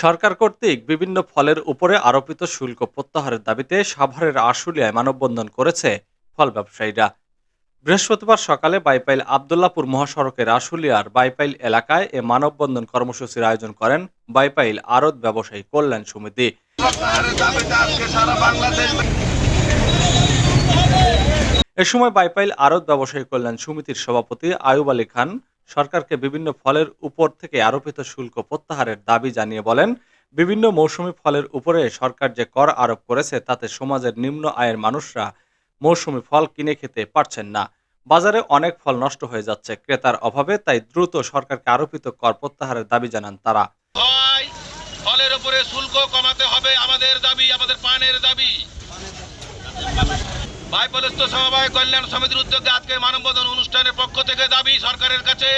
সরকার কর্তৃক বিভিন্ন ফলের উপরে আরোপিত শুল্ক প্রত্যাহারের দাবিতে সাভারের আশুলিয়ায় মানববন্ধন করেছে ফল ব্যবসায়ীরা। বৃহস্পতিবার সকালে বাইপাইল আবদুল্লাপুর মহাসড়কের আশুলিয়ার বাইপাইল এলাকায় এ মানববন্ধন কর্মসূচির আয়োজন করেন বাইপাইল আরত ব্যবসায়ী কল্যাণ সমিতি। এ সময় বাইপাইল আরত ব্যবসায়ী কল্যাণ সমিতির সভাপতি আয়ুব আলী খান সরকারকে বিভিন্ন ফলের উপর থেকে আরোপিত শুল্ক প্রত্যাহারের দাবি জানিয়ে বলেন, বিভিন্ন মৌসুমি ফলের উপরে সরকার যে কর আরোপ করেছে তাতে সমাজের নিম্ন আয়ের মানুষরা মৌসুমি ফল কিনে খেতে পারছেন না। বাজারে অনেক ফল নষ্ট হয়ে যাচ্ছে, ক্রেতার অভাবে তাই দ্রুত সরকারকে আরোপিত কর প্রত্যাহারের দাবি জানান তারা। ফলের উপরে শুল্ক কমাতে হবে আমাদের দাবি, আমাদের পানের দাবি। বাইপলস্থ সমবায় কল্যাণ সমিতির উদ্যোগে আজকে মানববন্ধন অনুষ্ঠানের পক্ষ থেকে দাবি সরকারের কাছে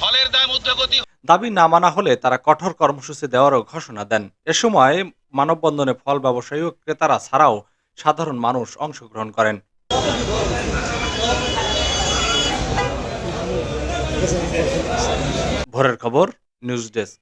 ফলের দাম ঊর্ধ্বগতি দাবি না মানা হলে তারা কঠোর কর্মসূচি দেওয়ারও ঘোষণা দেন। এ সময় মানববন্ধনে ফল ব্যবসায়ী ও ক্রেতারা ছাড়াও সাধারণ মানুষ অংশগ্রহণ করেন। ভোরের খবর নিউজ ডেস্ক।